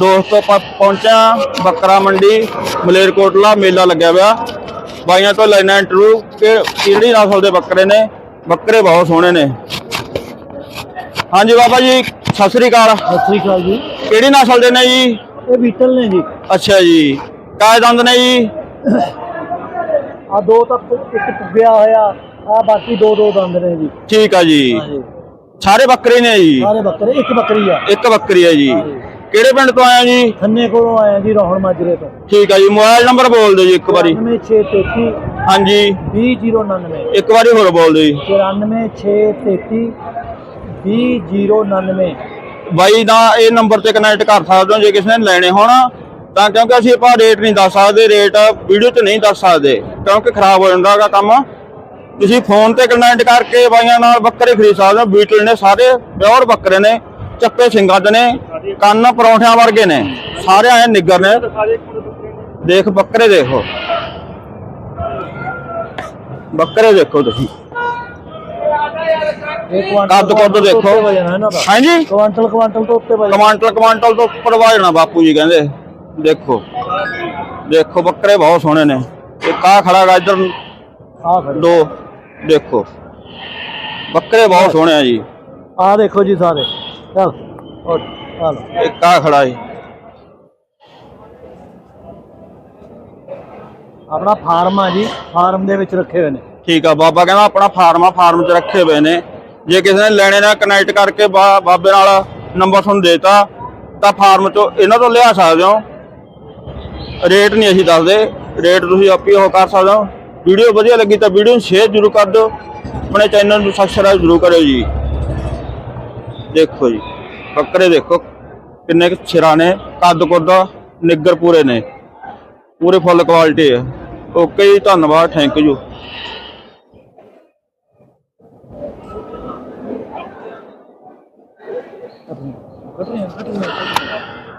ਦੋਸਤੋ ਪ- ਪਹੁੰਚਿਆ ਬੱਕਰਾ ਮੰਡੀ ਮਲੇਰਕੋਟਲਾ ਮੇਲਾ ਲੱਗਿਆ ਹੋਇਆ। ਬਾਈਆਂ ਤੋਂ ਲੈਣਾ ਇੰਟਰਵਿਊ ਕਿ ਕਿਹੜੀ ਨਸਲ ਦੇ ਬੱਕਰੇ ਨੇ? ਬੱਕਰੇ ਬਹੁਤ ਸੋਹਣੇ ਨੇ। ਹਾਂਜੀ ਬਾਬਾ ਜੀ ਸਤਿ ਸ੍ਰੀ ਅਕਾਲ। ਸਤਿ ਸ੍ਰੀ ਅਕਾਲ ਜੀ। ਕਿਹੜੀ ਨਸਲ ਦੇ ਨੇ ਜੀ? ਇਹ ਬੀਟਲ ਨੇ ਜੀ। ਅੱਛਾ ਜੀ। ਕਾਏ ਦੰਦ ਨੇ ਜੀ? ਆ ਦੋ ਤਾਂ ਇੱਕ ਪੁੱਗਿਆ ਹੋਇਆ ਆ ਬਾਕੀ ਦੋ ਦੋ ਦੰਦ ਨੇ ਜੀ। ਠੀਕ ਆ ਜੀ। ਸਾਰੇ ਬੱਕਰੇ ਨੇ ਜੀ? ਸਾਰੇ ਬੱਕਰੇ ਇੱਕ ਬੱਕਰੀ ਆ। ਇੱਕ ਬੱਕਰੀ ਹੈ ਜੀ। ਕਿਹੜੇ ਪਿੰਡ ਤੋਂ ਆਇਆ ਜੀ? ਖੰਨੇ ਕੋਲੋਂ ਆਇਆ ਜੀ ਰੋਹਣ ਮਾਜਰੇ ਤੋਂ। ਠੀਕ ਆ ਜੀ ਮੋਬਾਈਲ ਨੰਬਰ ਬੋਲ ਦਿਓ ਜੀ ਇੱਕ ਵਾਰੀ। 94633 ਹਾਂਜੀ। 20099 ਇੱਕ ਵਾਰੀ ਹੋਰ ਬੋਲ ਦਿਓ ਜੀ। 94633 20099 ਬਾਈ ਦਾ ਇਹ ਨੰਬਰ ਤੇ ਕਨੈਕਟ ਕਰ ਸਕਦੇ ਹੋ ਜੇ ਕਿਸੇ ਨੇ ਲੈਣੇ ਹੋਣ। ਤਾਂ ਕਿਉਂਕਿ ਅਸੀਂ ਆਪਾਂ ਰੇਟ ਨਹੀਂ ਦੱਸ ਸਕਦੇ ਰੇਟ ਵੀਡੀਓ 'ਚ ਨਹੀਂ ਦੱਸ ਸਕਦੇ ਕਿਉਂਕਿ ਖਰਾਬ ਹੋ ਜਾਂਦਾ ਹੈਗਾ ਕੰਮ। ਤੁਸੀਂ ਫੋਨ ਤੇ ਕਨੈਕਟ ਕਰਕੇ ਬਾਈਆਂ ਨਾਲ ਬੱਕਰੇ ਖਰੀਦ ਸਕਦੇ ਹੋ ਬੀਟਲ ਨੇ ਸਾਰੇ ਪਿਓਰ ਬੱਕਰੇ ਨੇ ਚੱਪੇ ਸਿੰਘਾਂ ਦੇ ਨੇ। ਕੰਨ ਪਰੌਂਠਿਆਂ ਵਰਗੇ ਨੇ। ਸਾਰੇ ਐ ਨਿੱਗਰ ਨੇ। ਦੇਖ ਬੱਕਰੇ ਦੇਖੋ। ਬੱਕਰੇ ਦੇਖੋ ਤੁਸੀਂ। ਇਹ ਕੁਆਂਟਲ ਕੱਦ ਕੁੱਦ ਦੇਖੋ। ਹਾਂਜੀ? ਕੁਆਂਟਲ ਕੁਆਂਟਲ ਤੋਂ ਉੱਤੇ ਵਜਨ ਕਮਾਂਟਲ ਕਮਾਂਟਲ ਤੋਂ ਉੱਪਰ ਵਾਜਣਾ ਬਾਪੂ ਜੀ ਕਹਿੰਦੇ। ਦੇਖੋ। ਦੇਖੋ ਬੱਕਰੇ ਬਹੁਤ ਸੋਹਣੇ ਨੇ। ਇੱਕ ਆ ਖੜਾ ਗਾ ਇੱਧਰ। ਦੋ। ਦੇਖੋ। ਬੱਕਰੇ ਬਹੁਤ ਸੋਹਣੇ ਆ ਜੀ। ਆ ਦੇਖੋ ਜੀ ਸਾਰੇ। ਚਲ। ਇੱਕ ਆ ਖੜਾ ਜੀ ਆਪਣਾ ਫਾਰਮ ਆ ਜੀ ਫਾਰਮ ਦੇ ਵਿੱਚ ਰੱਖੇ ਹੋਏ ਨੇ। ਠੀਕ ਆ ਬਾਬਾ ਕਹਿੰਦਾ ਆਪਣਾ ਫਾਰਮ ਆ ਫਾਰਮ 'ਚ ਰੱਖੇ ਹੋਏ ਨੇ। ਜੇ ਕਿਸੇ ਨੇ ਲੈਣੇ ਨਾਲ ਕਨੈਕਟ ਕਰਕੇ ਬਾਬੇ ਨਾਲ ਨੰਬਰ ਤੁਹਾਨੂੰ ਦੇਤਾ ਤਾਂ ਫਾਰਮ 'ਚੋਂ ਇਹਨਾਂ ਤੋਂ ਲਿਆ ਸਕਦੇ ਹੋ। ਰੇਟ ਨਹੀਂ ਅਸੀਂ ਦੱਸਦੇ ਰੇਟ ਤੁਸੀਂ ਆਪੇ ਉਹ ਕਰ ਸਕਦੇ ਹੋ। ਵੀਡੀਓ ਵਧੀਆ ਲੱਗੀ ਤਾਂ ਵੀਡੀਓ ਨੂੰ ਸ਼ੇਅਰ ਜ਼ਰੂਰ ਕਰ ਦਿਓ। ਆਪਣੇ ਚੈਨਲ ਨੂੰ ਸਬਸਕ੍ਰਾਈਬ ਜ਼ਰੂਰ ਕਰਿਓ ਜੀ। ਦੇਖੋ ਜੀ। ਬੱਕਰੇ ਦੇਖੋ, ਕਿੰਨੇ ਕੁ ਸਿਰਾਂ ਨੇ, ਕੱਦ ਕੁੱਦ, ਨਿੱਗਰ ਪੂਰੇ ਨੇ। ਪੂਰੇ ਫੁੱਲ ਕੁਆਲਿਟੀ ਹੈ ਓਕੇ ਜੀ, ਧੰਨਵਾਦ ਥੈਂਕ ਯੂ ਕੱਟ ਰਹੇ ਕੱਟ ਰਹੇ